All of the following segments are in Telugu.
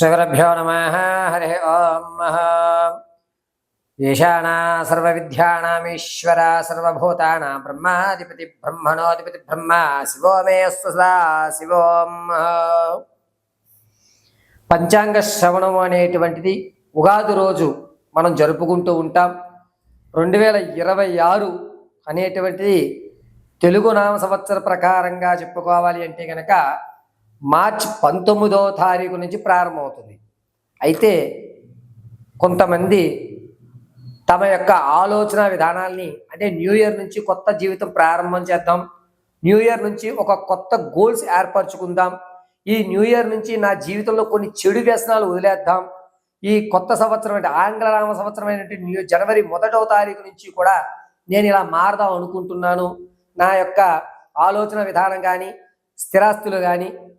శ్రీగురభ్యో నమ. హరి ఓం ఈశానా సర్వవిద్యానామీశ్వర సర్వభూతానాం బ్రహ్మాధిపతి బ్రహ్మణోధిపతి బ్రహ్మ. శివో మే సదా. శివోం పంచాంగ శ్రవణం అనేటువంటిది ఉగాది రోజు మనం జరుపుకుంటూ ఉంటాం. రెండు వేల ఇరవై ఆరు అనేటువంటిది తెలుగు నామ సంవత్సర ప్రకారంగా చెప్పుకోవాలి అంటే కనుక మార్చ్ పంతొమ్మిదో తారీఖు నుంచి ప్రారంభమవుతుంది. అయితే కొంతమంది తమ యొక్క ఆలోచన విధానాల్ని అంటే న్యూ ఇయర్ నుంచి కొత్త జీవితం ప్రారంభం చేద్దాం న్యూ ఇయర్ నుంచి ఒక కొత్త గోల్స్ ఏర్పరచుకుందాం ఈ న్యూ ఇయర్ నుంచి నా జీవితంలో కొన్ని చెడు వ్యసనాలు వదిలేద్దాం ఈ కొత్త సంవత్సరం అంటే ఆంగ్ల రామ సంవత్సరం అయినటువంటి న్యూ జనవరి మొదటవ తారీఖు నుంచి కూడా నేను ఇలా మారదాం అనుకుంటున్నాను. నా యొక్క ఆలోచన విధానం కానీ స్థిరాస్తులు కానీ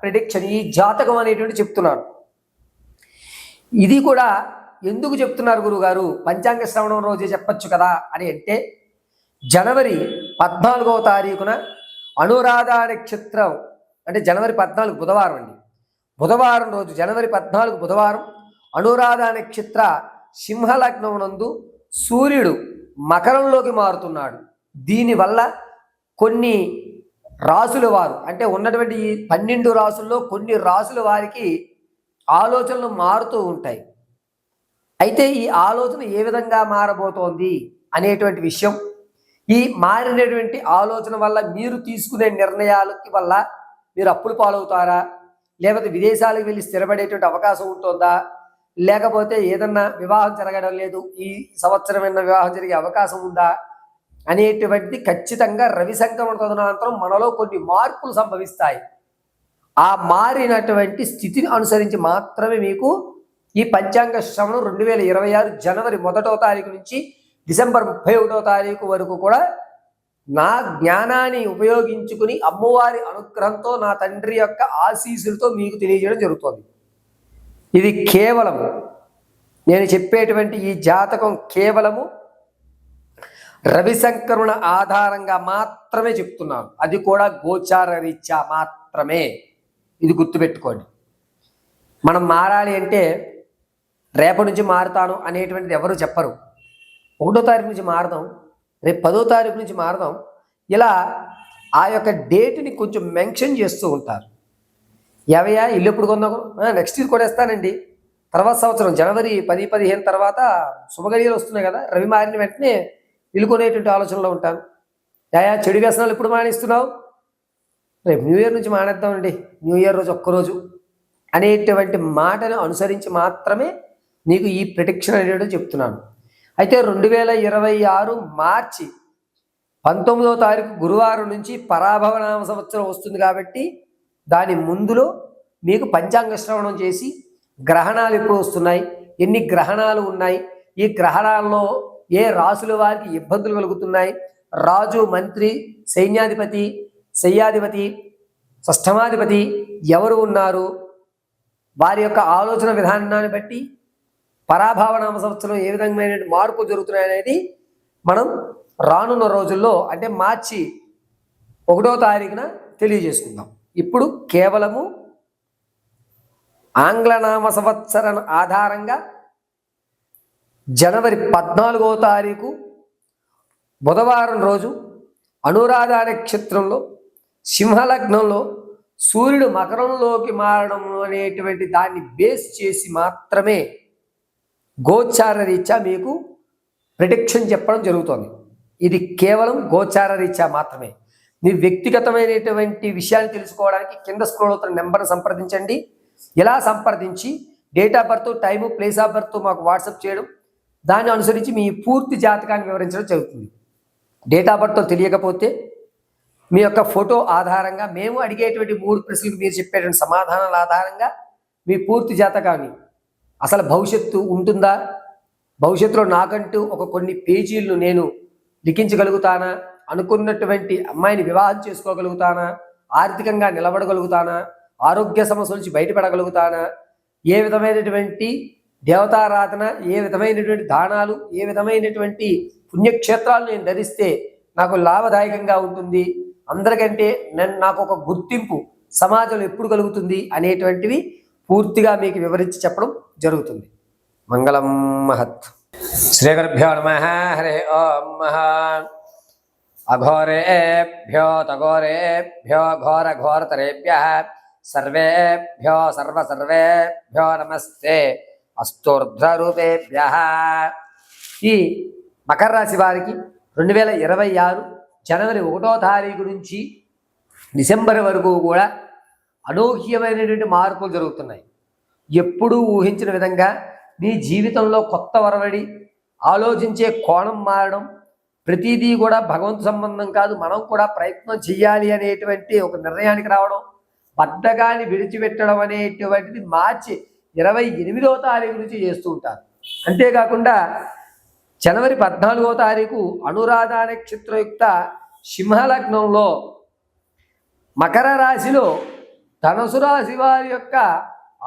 ప్రిడిక్షన్ ఈ జాతకం అనేటువంటి చెప్తున్నారు. ఇది కూడా ఎందుకు చెప్తున్నారు గురుగారు? పంచాంగ శ్రవణం రోజే చెప్పొచ్చు కదా అని అంటే జనవరి పద్నాలుగవ తారీఖున అనురాధ నక్షత్రం అంటే జనవరి పద్నాలుగు బుధవారం అండి. బుధవారం రోజు జనవరి పద్నాలుగు బుధవారం అనురాధ నక్షత్ర సింహలగ్నం నందు సూర్యుడు మకరంలోకి మారుతున్నాడు. దీనివల్ల కొన్ని రాసుల వారు. అంటే ఉన్నటువంటి ఈ పన్నెండు రాసుల్లో కొన్ని రాసుల వారికి ఆలోచనలు మారుతూ ఉంటాయి. అయితే ఈ ఆలోచన ఏ విధంగా మారబోతోంది అనేటువంటి విషయం ఈ మారినటువంటి ఆలోచన వల్ల మీరు తీసుకునే నిర్ణయాలకి వల్ల మీరు అప్పులు పాలవుతారా? లేకపోతే విదేశాలకు వెళ్ళి స్థిరపడేటువంటి అవకాశం ఉంటుందా? లేకపోతే ఏదన్నా వివాహం జరగడం లేదు ఈ సంవత్సరం వివాహం జరిగే అవకాశం ఉందా? అనేటువంటిది ఖచ్చితంగా రవి సంక్రమణ తదనంతరం మనలో కొన్ని మార్పులు సంభవిస్తాయి. ఆ మారినటువంటి స్థితిని అనుసరించి మాత్రమే మీకు ఈ పంచాంగ శ్రవణం రెండు వేల ఇరవై ఆరు జనవరి మొదటో తారీఖు నుంచి డిసెంబర్ ముప్పై ఒకటో తారీఖు వరకు కూడా నా జ్ఞానాన్ని ఉపయోగించుకుని అమ్మవారి అనుగ్రహంతో నా తండ్రి యొక్క ఆశీస్సులతో మీకు తెలియజేయడం జరుగుతుంది. ఇది కేవలము. నేను చెప్పేటువంటి ఈ జాతకం కేవలము రవి ఆధారంగా మాత్రమే చెప్తున్నాను. అది కూడా గోచార రీత్యా మాత్రమే. ఇది గుర్తుపెట్టుకోండి. మనం మారాలి అంటే రేపటి నుంచి మారుతాను అనేటువంటిది ఎవరు చెప్పరు. ఒకటో తారీఖు నుంచి మారదాం రేపు పదో తారీఖు నుంచి మారదాం. ఇలా ఆ యొక్క డేట్ని కొంచెం మెన్షన్ చేస్తూ ఉంటారు. ఎవయా ఇల్లు ఎప్పుడు కొందాం నెక్స్ట్ ఇయర్ కూడా ఇస్తానండి తర్వాత సంవత్సరం జనవరి పది పదిహేను తర్వాత శుభగడియలు వస్తున్నాయి కదా రవి మారిన వెంటనే ఇల్లుకునేటువంటి ఆలోచనలో ఉంటాను యాయా చెడు వ్యసనాలు ఎప్పుడు మానేస్తున్నావు? రేపు న్యూ ఇయర్ నుంచి మానేద్దామండి. న్యూ ఇయర్ రోజు ఒక్కరోజు అనేటువంటి మాటను అనుసరించి మాత్రమే నీకు ఈ ప్రిడిక్షన్ అనేది చెప్తున్నాను. అయితే రెండు వేల ఇరవై ఆరు మార్చి పంతొమ్మిదవ తారీఖు గురువారం నుంచి పరాభవనామ సంవత్సరం వస్తుంది కాబట్టి దాని ముందులో మీకు పంచాంగ శ్రవణం చేసి గ్రహణాలు ఎప్పుడు వస్తున్నాయి? ఎన్ని గ్రహణాలు ఉన్నాయి? ఈ గ్రహణాల్లో ఏ రాసుల వారికి ఇబ్బందులు కలుగుతున్నాయి? రాజు మంత్రి సైన్యాధిపతి శయ్యాధిపతి షష్టమాధిపతి ఎవరు ఉన్నారు? వారి యొక్క ఆలోచన విధానాన్ని బట్టి పరాభావనామ సంవత్సరం ఏ విధమైన మార్పులు జరుగుతున్నాయి అనేది మనం రానున్న రోజుల్లో అంటే మార్చి ఒకటో తారీఖున తెలియజేసుకుందాం. ఇప్పుడు కేవలము ఆంగ్లనామ సంవత్సరం ఆధారంగా జనవరి పద్నాలుగో తారీఖు బుధవారం రోజు అనురాధ నక్షత్రంలో సింహలగ్నంలో సూర్యుడు మకరంలోకి మారడం అనేటువంటి దాన్ని బేస్ చేసి మాత్రమే గోచార రీత్యా మీకు ప్రిడిక్షన్ చెప్పడం జరుగుతుంది. ఇది కేవలం గోచార రీత్యా మాత్రమే. మీ వ్యక్తిగతమైనటువంటి విషయాన్ని తెలుసుకోవడానికి కింద స్క్రోల్ అవుతున్న నెంబర్ను సంప్రదించండి. ఇలా సంప్రదించి date of birth time place of birth మాకు వాట్సాప్ చేయడం. దాన్ని అనుసరించి మీ పూర్తి జాతకాన్ని వివరించడం జరుగుతుంది. డేట్ ఆఫ్ బర్త్ తెలియకపోతే మీ యొక్క ఫోటో ఆధారంగా మేము అడిగేటువంటి మూడు ప్రశ్నలకు మీరు చెప్పేటువంటి సమాధానాల ఆధారంగా మీ పూర్తి జాతకాన్ని అసలు భవిష్యత్తు ఉంటుందా? భవిష్యత్తులో నాకంటూ ఒక కొన్ని పేజీలను నేను లిఖించగలుగుతానా? అనుకున్నటువంటి అమ్మాయిని వివాహం చేసుకోగలుగుతానా? ఆర్థికంగా నిలబడగలుగుతానా? ఆరోగ్య సమస్యల నుంచి బయటపడగలుగుతానా? ఏ విధమైనటువంటి దేవతారాధన ఏ విధమైనటువంటి దానాలు ఏ విధమైనటువంటి పుణ్యక్షేత్రాలు నేను ధరిస్తే నాకు లాభదాయకంగా ఉంటుంది? అందరికంటే నన్ను నాకు ఒక గుర్తింపు సమాజంలో ఎప్పుడు కలుగుతుంది అనేటువంటివి పూర్తిగా మీకు వివరించి చెప్పడం జరుగుతుంది. మంగళం మహత్. శ్రీ గురుభ్యో నమ హరి ఓం మహా. అఘోరేభ్యో తఘోరేభ్యో ఘోర ఘోరతరేభ్య సర్వేభ్యో సర్వ సర్వేభ్యో నమస్తే. అస్తోర్ధ్వరూపేభ్య ఈ మకర రాశి వారికి రెండు వేల ఇరవై ఆరు జనవరి ఒకటో తారీఖు నుంచి డిసెంబర్ వరకు కూడా అనూహ్యమైనటువంటి మార్పులు జరుగుతున్నాయి. ఎప్పుడూ ఊహించిన విధంగా మీ జీవితంలో కొత్త వరవడి ఆలోచించే కోణం మారడం ప్రతిదీ కూడా భగవంతు సంబంధం కాదు మనం కూడా ప్రయత్నం చేయాలి అనేటువంటి ఒక నిర్ణయానికి రావడం బద్ధకాన్ని విడిచిపెట్టడం అనేటువంటిది మార్చి ఇరవై ఎనిమిదవ తారీఖు నుంచి చేస్తూ ఉంటారు. అంతేకాకుండా జనవరి పద్నాలుగో తారీఖు అనురాధ నక్షత్రయుక్త సింహలగ్నంలో మకర రాశిలో ధనుసు రాశి వారి యొక్క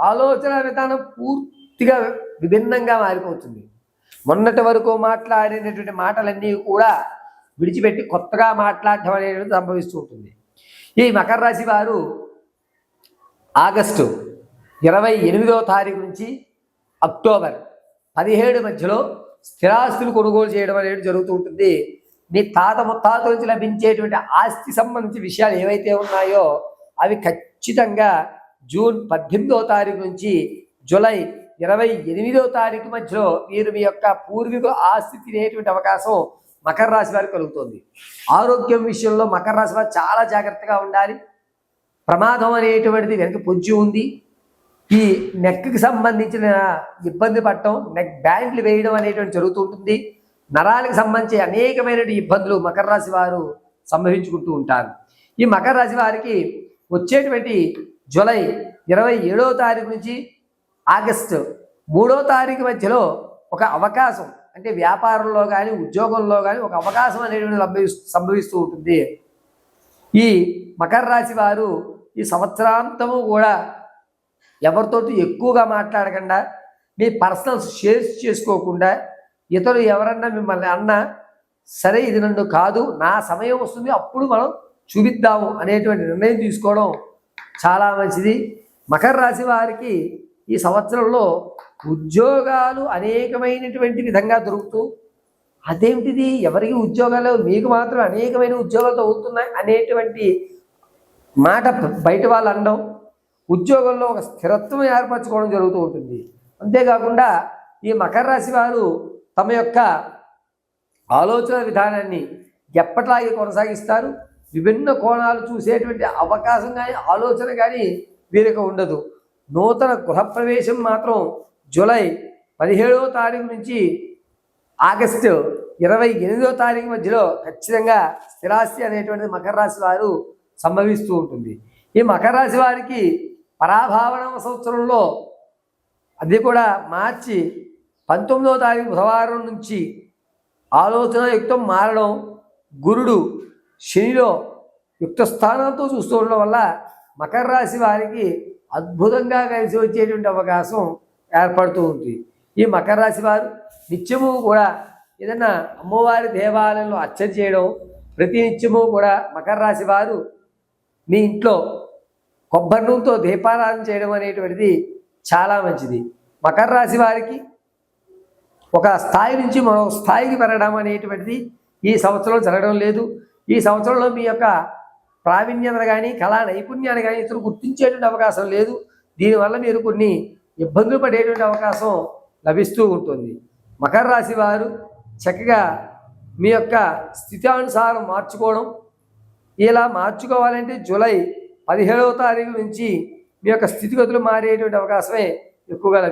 ఆలోచన విధానం పూర్తిగా విభిన్నంగా మారిపోతుంది. మొన్నటి వరకు మాట్లాడినటువంటి మాటలన్నీ కూడా విడిచిపెట్టి కొత్తగా మాట్లాడటం అనేది సంభవిస్తూ ఉంటుంది. ఈ మకర రాశి వారు ఆగస్టు ఇరవై ఎనిమిదవ తారీఖు నుంచి అక్టోబర్ పదిహేడు మధ్యలో స్థిరాస్తులు కొనుగోలు చేయడం అనేది జరుగుతూ ఉంటుంది. మీ తాత ముత్తాత నుంచి లభించేటువంటి ఆస్తి సంబంధించి విషయాలు ఏవైతే ఉన్నాయో అవి ఖచ్చితంగా జూన్ పద్దెనిమిదవ తారీఖు నుంచి జూలై ఇరవై ఎనిమిదవ తారీఖు మధ్యలో మీరు మీ యొక్క పూర్వీకుల ఆస్తి తినేటువంటి అవకాశం మకర రాశి వారికి కలుగుతుంది. ఆరోగ్యం విషయంలో మకర రాశి వారు చాలా జాగ్రత్తగా ఉండాలి. ప్రమాదం అనేటువంటిది వెనక పొంచి ఉంది. ఈ నెక్కి సంబంధించిన ఇబ్బంది పడటం నెక్ బ్యాండ్లు వేయడం అనేటువంటి జరుగుతూ ఉంటుంది. నరాలకు సంబంధించి అనేకమైన ఇబ్బందులు మకర రాశి వారు సంభవించుకుంటూ ఉంటారు. ఈ మకర రాశి వారికి వచ్చేటువంటి జూలై ఇరవై ఏడవ తారీఖు నుంచి ఆగస్టు మూడో తారీఖు మధ్యలో ఒక అవకాశం అంటే వ్యాపారంలో కానీ ఉద్యోగంలో కానీ ఒక అవకాశం అనేటువంటి సంభవిస్తూ సంభవిస్తూ ఉంటుంది. ఈ మకర రాశి వారు ఈ సంవత్సరాంతము కూడా ఎవరితోటి ఎక్కువగా మాట్లాడకుండా మీ పర్సనల్స్ షేర్స్ చేసుకోకుండా ఇతరులు ఎవరన్నా మిమ్మల్ని అన్నా సరే ఇది నన్ను కాదు నా సమయం వస్తుంది అప్పుడు మనం చూపిద్దాము అనేటువంటి నిర్ణయం తీసుకోవడం చాలా మంచిది. మకర రాశి వారికి ఈ సంవత్సరంలో ఉద్యోగాలు అనేకమైనటువంటి విధంగా దొరుకుతూ అదేమిటిది ఎవరికి ఉద్యోగాలు మీకు మాత్రం అనేకమైన ఉద్యోగాలు అవుతున్నాయి అనేటువంటి మాట బయట వాళ్ళు అనడం ఉద్యోగంలో ఒక స్థిరత్వం ఏర్పరచుకోవడం జరుగుతూ ఉంటుంది. అంతేకాకుండా ఈ మకర రాశి వారు తమ యొక్క ఆలోచన విధానాన్ని ఎప్పట్లాగే కొనసాగిస్తారు. విభిన్న కోణాలు చూసేటువంటి అవకాశం కానీ ఆలోచన కానీ వీరికి ఉండదు. నూతన గృహప్రవేశం మాత్రం జూలై పదిహేడవ తారీఖు నుంచి ఆగస్టు ఇరవై ఎనిమిదో తారీఖు మధ్యలో ఖచ్చితంగా స్థిరాస్తి అనేటువంటిది మకర రాశి వారు సంభవిస్తూ ఉంటుంది. ఈ మకర రాశి వారికి పరాభావన సంవత్సరంలో అది కూడా మార్చి పంతొమ్మిదవ తారీఖు బుధవారం నుంచి ఆలోచన యుక్తం మారడం గురుడు శనిలో యుక్త స్థానంతో చూస్తూ ఉండడం వల్ల మకర రాశి వారికి అద్భుతంగా కలిసి వచ్చేటువంటి అవకాశం ఏర్పడుతూ ఉంది. ఈ మకర రాశి వారు నిత్యము కూడా ఏదైనా అమ్మవారి దేవాలయంలో అర్చన చేయడం ప్రతి నిత్యము కూడా మకర రాశి వారు మీ ఇంట్లో కొబ్బరి నూనెతో దీపారాధన చేయడం అనేటువంటిది చాలా మంచిది. మకర రాశి వారికి ఒక స్థాయి నుంచి మరో స్థాయికి పెరగడం అనేటువంటిది ఈ సంవత్సరం జరగడం లేదు. ఈ సంవత్సరంలో మీ యొక్క ప్రావీణ్యతను కానీ కళా నైపుణ్యాన్ని కానీ ఇతరులు గుర్తించేటువంటి అవకాశం లేదు. దీనివల్ల మీరు కొన్ని ఇబ్బందులు పడేటువంటి అవకాశం లభిస్తూ ఉంటుంది. మకర రాశి వారు చక్కగా మీ యొక్క స్థితానుసారం మార్చుకోవడం. ఇలా మార్చుకోవాలంటే జూలై పదిహేడవ తారీఖు నుంచి మీ యొక్క స్థితిగతులు మారేటువంటి అవకాశమే ఎక్కువగా లభిస్తుంది.